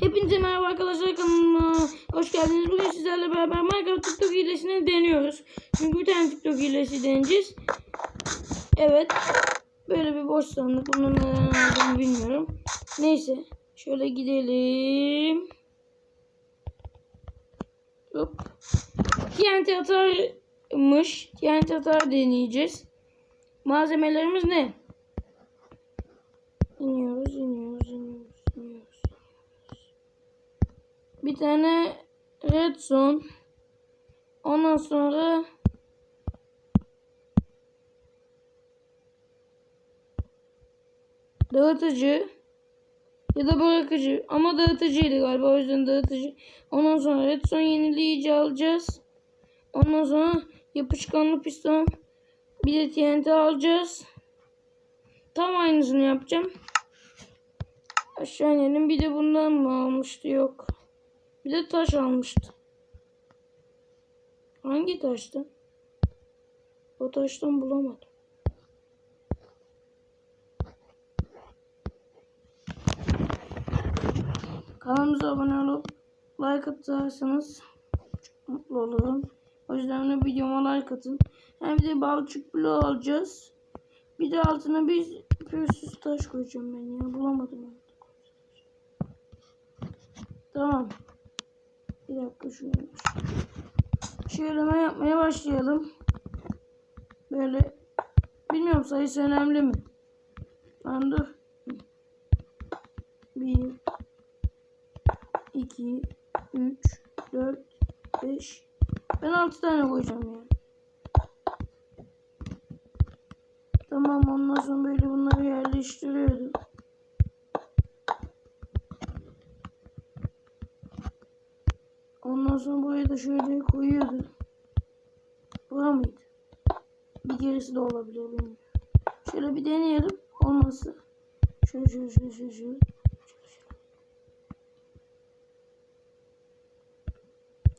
Hepinize merhaba arkadaşlar kanalıma hoş geldiniz. Bugün sizlerle beraber Minecraft TikTok hilesini deniyoruz. Çünkü bir tane TikTok hilesi deneyeceğiz. Evet. Böyle bir boş sandık. Bunun neden olduğunu bilmiyorum. Neyse. Şöyle gidelim. Hop. TNT atarmış. TNT atar deneyeceğiz. Malzemelerimiz ne? Bir tane redstone. Ondan sonra dağıtıcı ya da bırakıcı ama dağıtıcıydı galiba o yüzden dağıtıcı. Ondan sonra redstone yenileyici alacağız. Ondan sonra yapışkanlı piston bir de TNT alacağız. Tam aynısını yapacağım. Aşağı inelim. Bir de bundan mı almıştı? Yok. Bir de taş almıştı. Hangi taştı? O taştan bulamadım. Kanalımıza abone olup like atarsanız çok mutlu olurum. O yüzden de videoma like atın. Hem de balçık bloğu alacağız. Bir de altına bir pürsüz taş koyacağım ben ya. Bulamadım onu. Tamam. Bir dakika şunu. Şöyle yapmaya başlayalım. Böyle bilmiyorum sayısı önemli mi? Lan dur. 1 2 3 4 5 Ben 6 tane koyacağım ya. Tamam ondan sonra böyle bunları yerleştiriyordum. Ondan sonra buraya da şöyle koyuyordu. Bura mıydı? Bir gerisi de olabilir bilmiyorum. Şöyle bir deneyelim. Olmazsa. Şöyle şöyle şöyle şöyle. şöyle.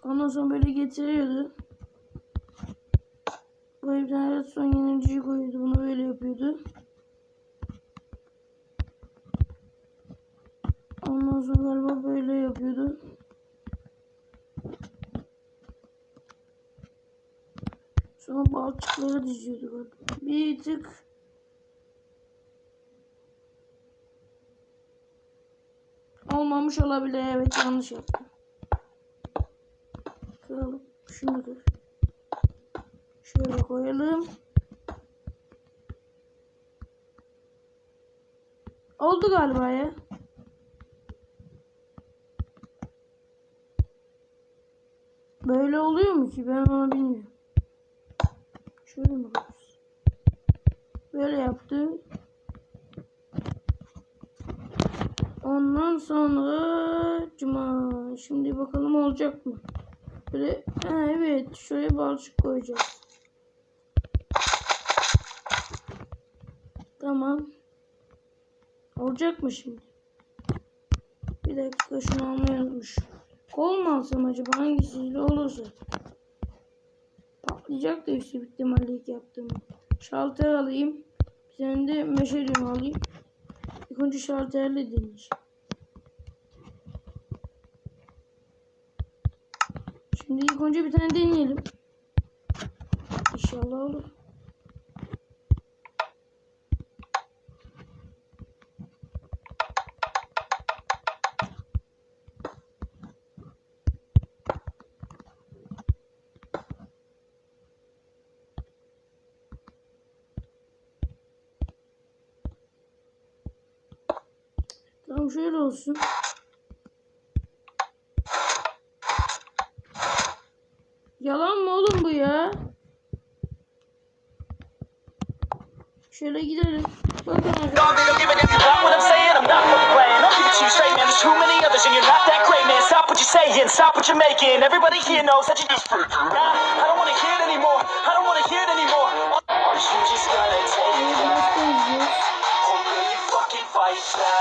Ondan sonra böyle getiriyordu. Bir tane redstone yeniliciyi koyuyordu. Bunu böyle yapıyordu. Ondan sonra galiba böyle yapıyordu. Sonra balçıkları diziyordu galiba. Bir tık olmamış olabilir. Evet yanlış yaptım. Kıralım. Şunu kır. Şöyle koyalım. Oldu galiba ya. Böyle oluyor mu ki? Ben onu bilmiyorum. Şöyle mi koyuyoruz? Böyle yaptı. Ondan sonra cuma. Şimdi bakalım olacak mı? Böyle ha, evet şöyle balçık koyacağız. Tamam. Olacak mı şimdi? Bir dakika şunu almayı unutmuş. Kol mu alsam acaba hangisiyle olursa? Patlayacak da yüksek ihtimalle ilk yaptığım. Şalter alayım. Bir tane de meşalyon alayım. İlk önce şalterle deneyeceğim. Şimdi ilk önce bir tane deneyelim. İnşallah olur. Tamam şöyle olsun. Yalan mı oğlum bu ya? Şöyle gidelim. Bakın arkadaşlar.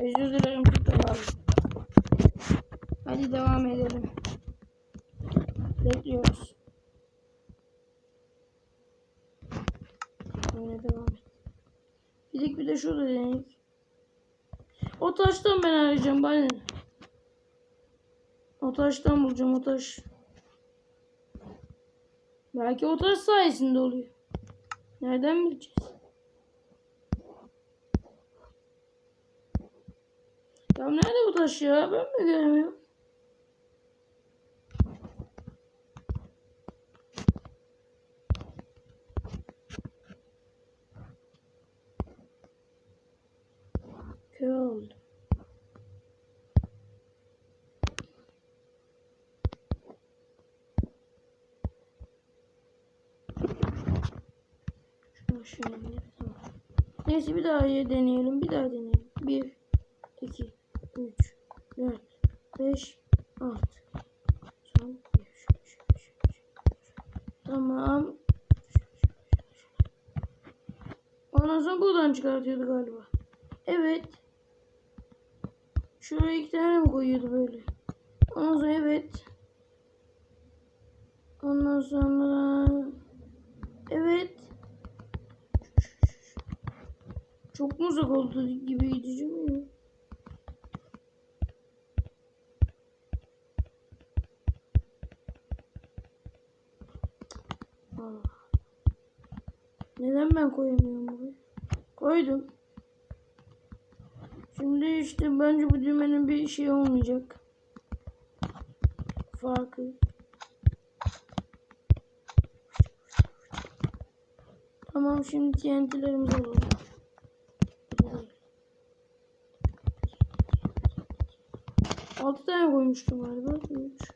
Özür dilerim abi. Hadi devam edelim. Bekliyoruz. Öyle devam et. Gidik bir de şurada deneyelim. O taştan ben arayacağım ne? O taştan bulacağım o taş. Belki o taş sayesinde oluyor. Nereden bileceğiz? Ya nerede bu taş ya? Ben mi göremiyorum? Kör oldu. Şunu şöyle tamam. Neyse bir daha ye- deneyelim. Bir daha deneyelim. 1 2 3 4 5 6 Son bir, şu, şu, şu, şu. Tamam. Ondan sonra buradan çıkartıyordu galiba. Evet. Şuraya iki tane mi koyuyordu böyle? Ondan sonra evet. Ondan sonra evet. Çok mu uzak oldu gibi gideceğim ya. Neden ben koyamıyorum buraya? Koydum. Şimdi işte bence bu düğmenin bir şey olmayacak. Farkı. Tamam şimdi TNT'lerimizi alalım. Altı tane koymuştum galiba. 3,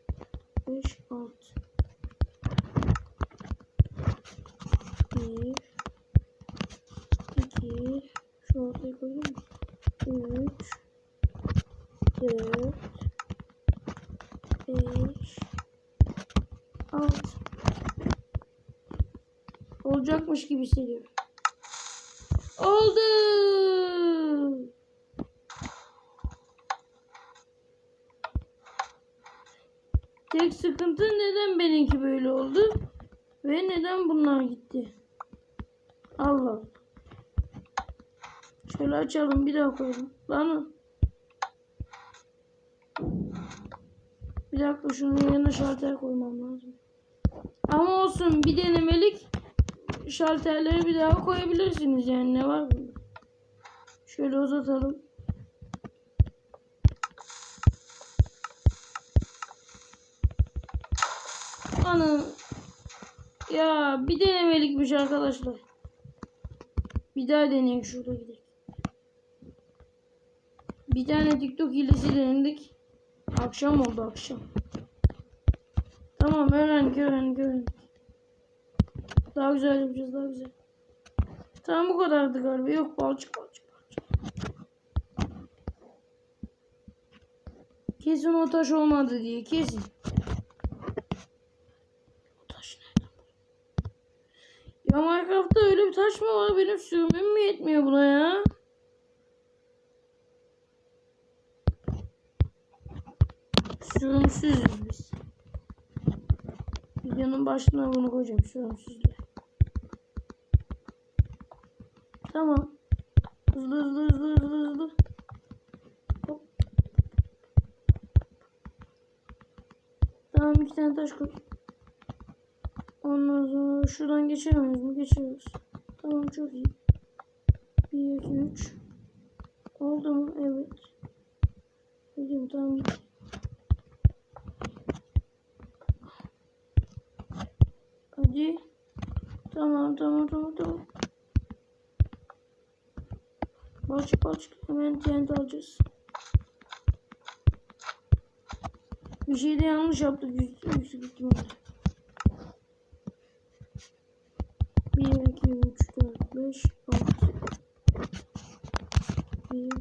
5, 6. beş, altı. Olacakmış gibi hissediyorum. Oldu. Tek sıkıntı neden benimki böyle oldu? Ve neden bunlar gitti? Allah. Şöyle açalım bir daha koyalım. Lan. Bir dakika şunun yanına şalter koymam lazım. Ama olsun bir denemelik şalterleri bir daha koyabilirsiniz yani ne var bunda? Şöyle uzatalım. Ana. Ya bir denemelikmiş arkadaşlar. Bir daha deneyelim şurada gidelim. Bir tane TikTok hilesi denedik. Akşam oldu akşam. Tamam öğrendik öğrendik öğrendik. Daha güzel yapacağız daha güzel. Tamam bu kadardı galiba. Yok balçık balçık balçık. Kesin o taş olmadı diye kesin. O taş nereden? Ya Minecraft'ta öyle bir taş mı var? Benim sürümüm mü yetmiyor buna ya? Sürümsüzüz biz. Videonun başına bunu koyacağım sürümsüzlüğü. Tamam. Hızlı hızlı hızlı hızlı hızlı. Hop. Tamam iki tane taş koy. Ondan sonra şuradan geçemiyoruz mu? Geçiyoruz. Tamam çok iyi. 1, 2, 3. Oldu mu? Evet. Gidiyorum tamam Tamam tamam tamam tamam. Açık açık hemen TNT alacağız. Bir şey de yanlış yaptık yüksek yüksek ihtimalle. 1, 2, 3, 4, 5, 6. 1,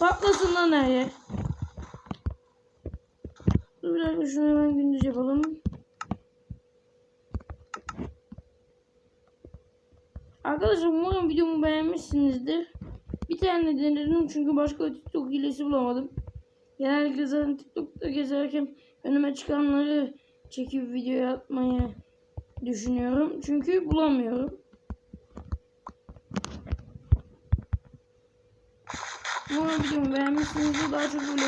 patlasın lan her yer. Dur bir dakika şunu hemen gündüz yapalım. Arkadaşlar umarım videomu beğenmişsinizdir. Bir tane denedim çünkü başka TikTok hilesi bulamadım. Genellikle zaten TikTok'ta gezerken önüme çıkanları çekip video atmayı düşünüyorum. Çünkü bulamıyorum. Umarım videomu beğenmişsinizdir. Daha çok böyle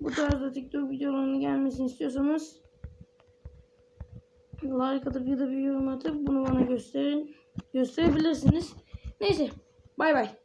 bu tarzda TikTok videolarının gelmesini istiyorsanız like atıp ya da bir yorum atıp bunu bana gösterin. Gösterebilirsiniz. Neyse. Bay bay.